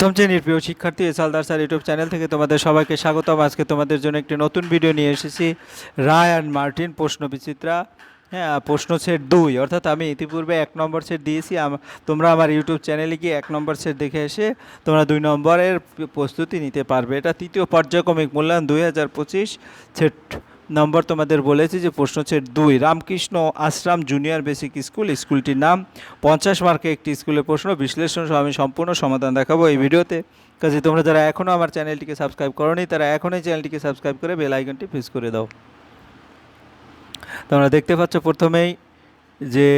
প্রথম শ্রেণির প্রিয় শিক্ষার্থী এসালদার স্যার ইউটিউব চ্যানেল থেকে তোমাদের সবাইকে স্বাগতম। আজকে তোমাদের জন্য একটি নতুন ভিডিও নিয়ে এসেছি। রায় অ্যান্ড মার্টিন, প্রশ্ন বিচিত্রা। হ্যাঁ প্রশ্ন সেট দুই। অর্থাৎ আমি ইতিপূর্বে এক নম্বর সেট দিয়েছি। তোমরা আমার ইউটিউব চ্যানেলে গিয়ে এক নম্বর সেট দেখে এসে তোমরা দুই নম্বরের প্রস্তুতি নিতে পারবে। এটা তৃতীয় পর্যায়ক্রমিক মূল্যায়ন দুই হাজার পঁচিশ সেট নম্বর তোমাদের বলেছি যে প্রশ্ন সেট দুই, Ramakrishna Ashram junior basic school, স্কুলটির নাম পঞ্চাশ মার্কে একটি স্কুলের প্রশ্ন, বিশ্লেষণ সহ আমি সম্পূর্ণ সমাধান দেখাবো এই ভিডিওতে। কাজে তোমরা যারা এখনও আমার চ্যানেলটিকে সাবস্ক্রাইব করোনি, তারা এখনই চ্যানেলটিকে সাবস্ক্রাইব করে বেল আইকনটি প্রেস করে দাও। তোমরা দেখতে পাচ্ছ প্রথমেই যে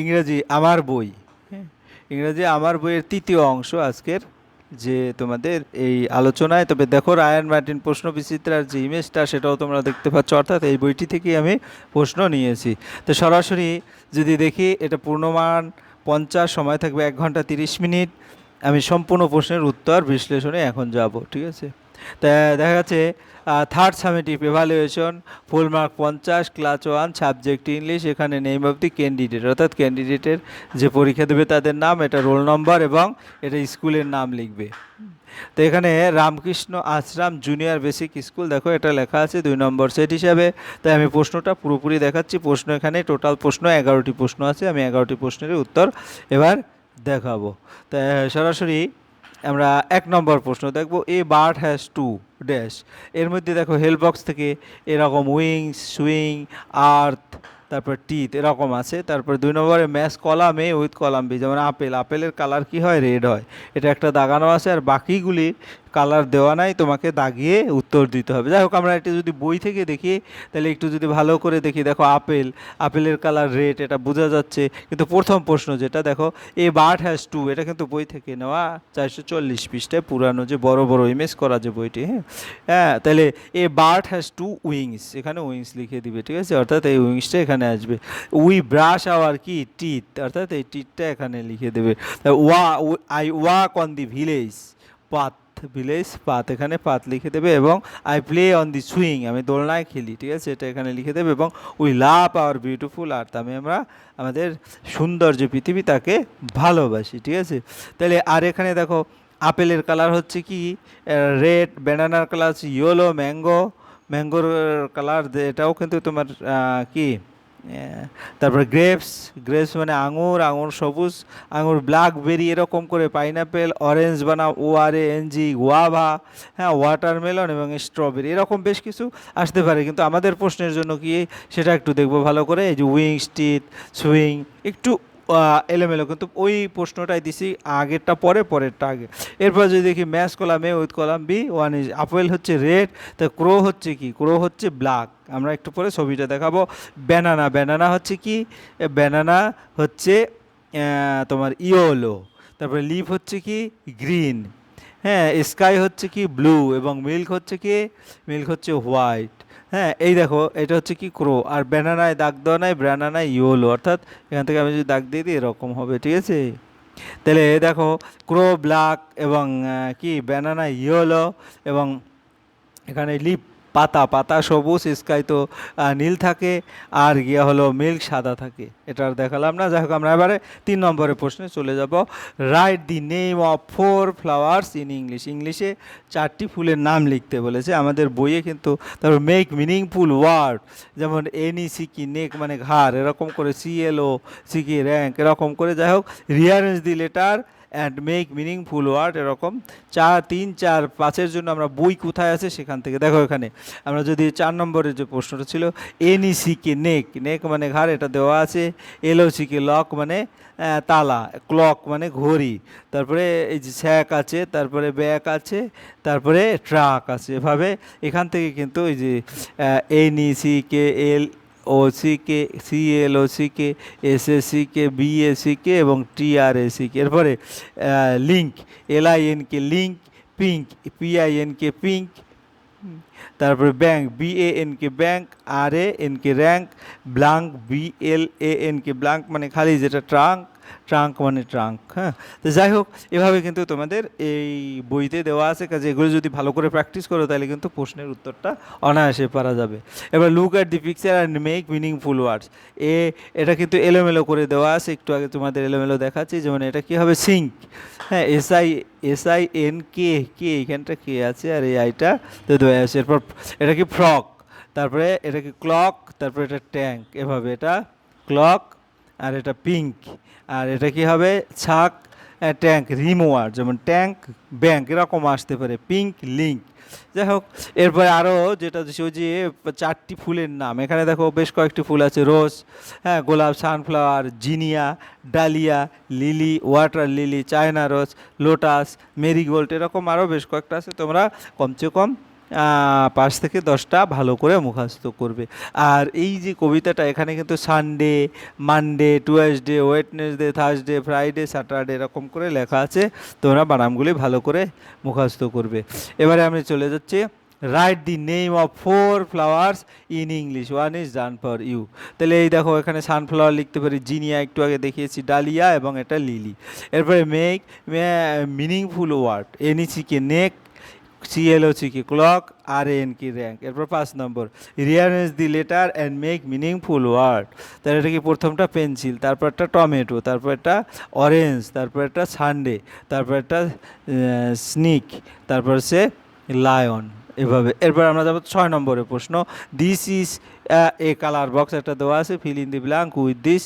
ইংরেজি আমার বই হ্যাঁ ইংরেজি আমার বইয়ের তৃতীয় অংশ আজকের। যে তোমাদের এই আলোচনায়, তবে দেখো রায়ান মার্টিন প্রশ্ন বিচিত্রার যে ইমেজটা সেটাও তোমরা দেখতে পাচ্ছ। অর্থাৎ এই বইটি থেকেই আমি প্রশ্ন নিয়েছি। তো সরাসরি যদি দেখি, এটা পূর্ণমান পঞ্চাশ, সময় থাকবে এক ঘণ্টা তিরিশ মিনিট। আমি সম্পূর্ণ প্রশ্নের উত্তর বিশ্লেষণে এখন যাব, ঠিক আছে? দেখা যাচ্ছে third summative evaluation full mark পঞ্চাশ ক্লাস ওয়ান সাবজেক্ট ইংলিশ এখানে নেম অফ দি ক্যান্ডিডেট অর্থাৎ ক্যান্ডিডেটের যে পরীক্ষা দেবে তাদের নাম, এটা রোল নম্বর এবং এটা স্কুলের নাম লিখবে। তো এখানে Ramakrishna Ashram junior basic school দেখো এটা লেখা আছে দুই নম্বর সেট হিসাবে। তাই আমি প্রশ্নটা পুরোপুরি দেখাচ্ছি, প্রশ্ন এখানে টোটাল প্রশ্ন, এগারোটি প্রশ্ন আছে, আমি এগারোটি প্রশ্নের উত্তর এবার দেখাবো। তা সরাসরি আমরা এক নম্বর প্রশ্ন দেখব a bird has two dash এর মধ্যে দেখো হেলবক্স থেকে এরকম উইংস সুইং আর্থ তারপর টিথ এরকম আছে। তারপর দুই নম্বরে match column A with column B যেমন আপেল। আপেলের কালার কি হয়? রেড হয়। এটা একটা দাগানো আছে আর বাকিগুলি কালার দেওয়া নাই, তোমাকে দাগিয়ে উত্তর দিতে হবে। যাই হোক, আমরা এটা যদি বই থেকে দেখি, তাহলে একটু যদি ভালো করে দেখি, দেখো আপেল, আপেলের কালার রেড এটা বোঝা যাচ্ছে। কিন্তু প্রথম প্রশ্ন যেটা, দেখো এ বার্ড হ্যাজ টু এটা কিন্তু বই থেকে নেওয়া, চারশো চল্লিশ পৃষ্ঠায় পুরানো যে বড় বড় ইমেজ করা যে বইটি হ্যাঁ? হ্যাঁ তাহলে a bird has two wings এখানে উইংস লিখে দিবে, ঠিক আছে? অর্থাৎ এই উইংসটা এখানে আসবে। উই ব্রাশ আওয়ার কি? টিথ অর্থাৎ এই টিথটা এখানে লিখে দেবে। ওয়া I walk on the village path village path এখানে পাত লিখে দেবে এবং I play on the swing আমি দোলনায় খেলি, ঠিক আছে? এটা এখানে লিখে দেবে এবং we love our beautiful earth আমি আমরা আমাদের সুন্দর যে পৃথিবী তাকে ভালোবাসি, ঠিক আছে? তাহলে আর এখানে দেখো, আপেলের কালার হচ্ছে কি? রেড ব্যানানার কালার হচ্ছে ইয়েলো ম্যাঙ্গো ম্যাঙ্গোর কালার এটাও কিন্তু তোমার কি? তারপর গ্রেপস গ্রেপস মানে আঙুর আঙুর সবুজ, আঙুর ব্ল্যাকবেরি এরকম করে পাইনাপেল অরেঞ্জ বানা ও আর এন জি গোয়াভা হ্যাঁ ওয়াটারমেলন এবং স্ট্রবেরি এরকম বেশ কিছু আসতে পারে। কিন্তু আমাদের প্রশ্নের জন্য কি সেটা একটু দেখব ভালো করে। এই যে উইং স্টিথ সুইং একটু এলোমেলো। কিন্তু ওই প্রশ্নটাই দিছি, আগেরটা পরে, পরেরটা আগে। এরপর যদি দেখি match column A, with column B one is apple হচ্ছে রেড তো ক্রো হচ্ছে কি? ক্রো হচ্ছে ব্ল্যাক আমরা একটু পরে ছবিটা দেখাবো। ব্যানানা ব্যানানা হচ্ছে কি? ব্যানানা হচ্ছে তোমার ইয়োলো তারপরে লিফ হচ্ছে কি? গ্রিন হ্যাঁ স্কাই হচ্ছে কি? ব্লু এবং মিল্ক হচ্ছে কি? মিল্ক হচ্ছে হোয়াইট হ্যাঁ এই দেখো, এটা হচ্ছে কি ক্রো আর ব্যানানায় দাগ দেওয়া নাই ব্যানানায় ইয়োলো অর্থাৎ এখান থেকে আমি যদি দাগ দিয়ে দিই, এরকম হবে, ঠিক আছে? তাহলে দেখো ক্রো ব্ল্যাক এবং কি ব্যানানা ইয়োলো এবং এখানে লিপ পাতা পাতা সবুজ স্কাই তো নীল থাকে, আর গিয়া হলো মিল্ক সাদা থাকে। এটা আর দেখালাম না। যাই হোক, আমরা এবারে তিন নম্বরের প্রশ্নে চলে যাব। Write the name of four flowers in English ইংলিশে চারটি ফুলের নাম লিখতে বলেছে। আমাদের বইয়ে কিন্তু তারপর মেক মিনিংফুল ওয়ার্ড যেমন এনি সিকি নেক মানে ঘাড়, এরকম করে সিএলও সিকি র্যাঙ্ক, এরকম করে। যাই হোক rearrange the letter and make meaningful word এরকম। চার, তিন, চার, পাঁচের জন্য আমরা বই কোথায় আছে সেখান থেকে। দেখো এখানে, আমরা যদি চার নম্বরের যে প্রশ্নটা ছিল এনই সিকে নেক নেক মানে ঘাড়, এটা দেওয়া আছে। এলও সিকে লক মানে তালা ক্লক মানে ঘড়ি। তারপরে এই যে স্যাক আছে, তারপরে ব্যাক আছে, তারপরে ট্রাক আছে। এভাবে এখান থেকে কিন্তু এই যে N E C K L O C K C L O C K S S C K B A C K এবং T R A C K এরপরে link L I N K link pink P I N K pink তারপরে bank B A N K bank R A N K rank blank B L A N K blank মানে খালি যেটা trunk trunk মানে trunk হ্যাঁ? তো যাই হোক, এভাবে কিন্তু তোমাদের এই বইতে দেওয়া আছে। কাজে এগুলো যদি ভালো করে প্র্যাকটিস করো, তাহলে কিন্তু প্রশ্নের উত্তরটা অনায়াসে পারা যাবে। এবার look at the picture and make meaningful words এ, এটা কিন্তু এলোমেলো করে দেওয়া আছে। একটু আগে তোমাদের এলোমেলো দেখাচ্ছি, যেমন এটা কী হবে? সিঙ্ক হ্যাঁ S I S I N K K এখানটা কে আছে আর এই আইটা তো দেওয়া আছে। এরপর এটা কি ফ্রক তারপরে এটা কি ক্লক তারপরে এটা ট্যাঙ্ক এভাবে এটা ক্লক আর এটা পিঙ্ক আর এটা কি হবে? ছাক ট্যাঙ্ক রিমোয়ার যেমন ট্যাঙ্ক ব্যাঙ্ক এরকম আসতে পারে পিঙ্ক লিঙ্ক যাই হোক, এরপরে আরও যেটা যে চারটি ফুলের নাম। এখানে দেখো বেশ কয়েকটি ফুল আছে রোজ হ্যাঁ গোলাপ sunflower zinnia, dahlia lily water lily China rose lotus marigold এরকম আরও বেশ কয়েকটা আছে। তোমরা কমসে কম পাঁচ থেকে দশটা ভালো করে মুখস্থ করবে। আর এই যে কবিতাটা, এখানে কিন্তু Sunday Monday Tuesday Wednesday Thursday Friday Saturday এরকম করে লেখা আছে। তোমরা বানামগুলি ভালো করে মুখস্থ করবে। এবারে আমি চলে যাচ্ছি। Write the name of four flowers in English one is done for you তাহলে এই দেখো, এখানে সানফ্লাওয়ার লিখতে পারি। জিনিয়া একটু আগে দেখিয়েছি ডালিয়া এবং এটা লিলি এরপরে make meaningful word N E C K? Neck C L O C কি? ক্লক আর এন কি র্যাঙ্ক এরপর পাঁচ নম্বর rearrange the letter and make meaningful word তাহলে এটা কি প্রথমটা? পেন্সিল তারপর একটা টমেটো তারপর একটা অরেঞ্জ তারপর একটা সানডে তারপর একটা স্নিক তারপর সে লায়ন এভাবে। এরপর আমরা যাব ছয় নম্বরের প্রশ্ন। This is a colour box একটা দেওয়া আছে fill in the blank with this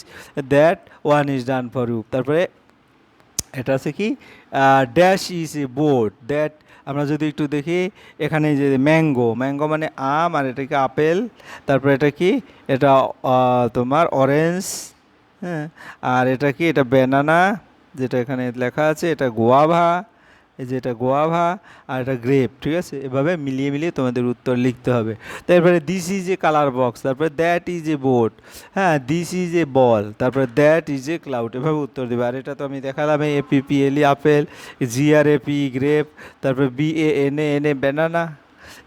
that one is done for you তারপরে এটা আছে কি? Dash is a board that আমরা যদি একটু দেখি, এখানে যে ম্যাঙ্গো ম্যাঙ্গো মানে আম আর এটা কি আপেল, তারপর এটা কি? এটা তোমার অরেঞ্জ হ্যাঁ আর এটা কি? এটা ব্যানানা যেটা এখানে লেখা আছে, এটা গোয়াভা এই যে এটা গোয়াভা আর এটা গ্রেপ ঠিক আছে? এভাবে মিলিয়ে মিলিয়ে তোমাদের উত্তর লিখতে হবে। তারপরে this is a colour box তারপরে দ্যাট ইজ এ বোট হ্যাঁ দিস ইজ এ বল তারপরে দ্যাট ইজ এ ক্লাউড এভাবে উত্তর দেবে। আর এটা তো আমি দেখালাম এই A P P L E apple G R A P grape তারপরে B A N A N A banana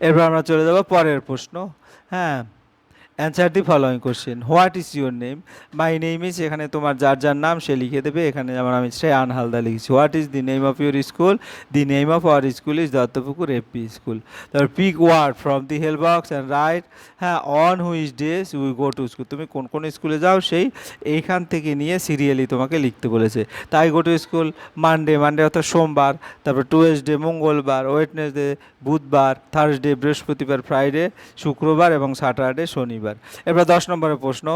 এরপর আমরা চলে যাব পরের প্রশ্ন হ্যাঁ answer the following question what is your name my name is এখানে তোমার যার যার নাম সে লিখে দেবে। এখানে যেমন আমি শ্রেয়ান হালদা লিখেছি। What is the name of your school the name of our school is Duttapukur AP school তারপর pick word from the help box and write হ্যাঁ on which days we go to school তুমি কোন কোন স্কুলে যাও, সেই এইখান থেকে নিয়ে সিরিয়ালি তোমাকে লিখতে বলেছে। তাই go to school Monday Monday অর্থাৎ সোমবার, তারপর টুয়েসডে মঙ্গলবার ওয়েটনেসডে বুধবার থার্সডে বৃহস্পতিবার ফ্রাইডে শুক্রবার এবং স্যাটারডে শনিবার। এরপর দশ নম্বরের প্রশ্ন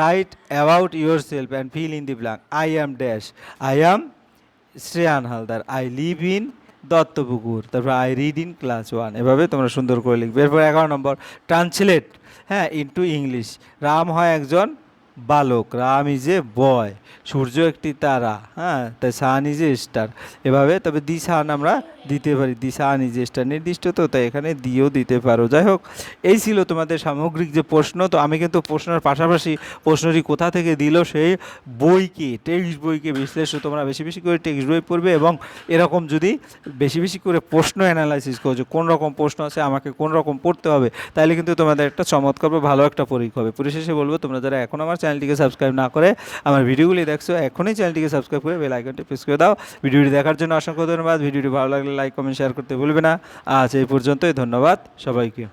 write about yourself and fill in the blank I am dash I am Shreyan Haldar I live in Duttapukur তারপর I read in class one এভাবে তোমরা সুন্দর করে লিখবে। এরপর এগারো নম্বর ট্রান্সলেট হ্যাঁ ইনটু ইংলিশ রাম হয় একজন বালক। রাম ইজ এ বয় সূর্য একটি তারা। হ্যাঁ তাই সান ইজ এ স্টার এভাবে, তবে দি সান আমরা দিতে পারি, দিশা এ নির্দিষ্ট তো, তাই এখানে দিয়েও দিতে পারো। যাই হোক, এই ছিল তোমাদের সামগ্রিক যে প্রশ্ন, তো আমি কিন্তু প্রশ্নের পাশাপাশি প্রশ্নটি কোথা থেকে দিল সেই বইকে টেক্সট বইকে বিশ্লেষণ, তোমরা বেশি বেশি করে টেক্সট বই পড়বে এবং এরকম যদি বেশি বেশি করে প্রশ্ন অ্যানালাইসিস করছ, কোন রকম প্রশ্ন আছে, আমাকে কোন রকম পড়তে হবে তাহলে কিন্তু তোমাদের একটা চমৎকার বা ভালো একটা পরীক্ষা হবে। পরিশেষে বলব, তোমরা যারা এখন আমার চ্যানেলটিকে সাবস্ক্রাইব না করে আমার ভিডিওগুলি দেখছ, এখনই চ্যানেলটিকে সাবস্ক্রাইব করে বেল আইকনটি প্রেস করে দাও। ভিডিওটি দেখার জন্য অসংখ্য ধন্যবাদ। ভিডিওটি ভালো লাগলে লাইক কমেন্ট শেয়ার করতে ভুলবে না। আজ এই পর্যন্তই ধন্যবাদ সবাইকে।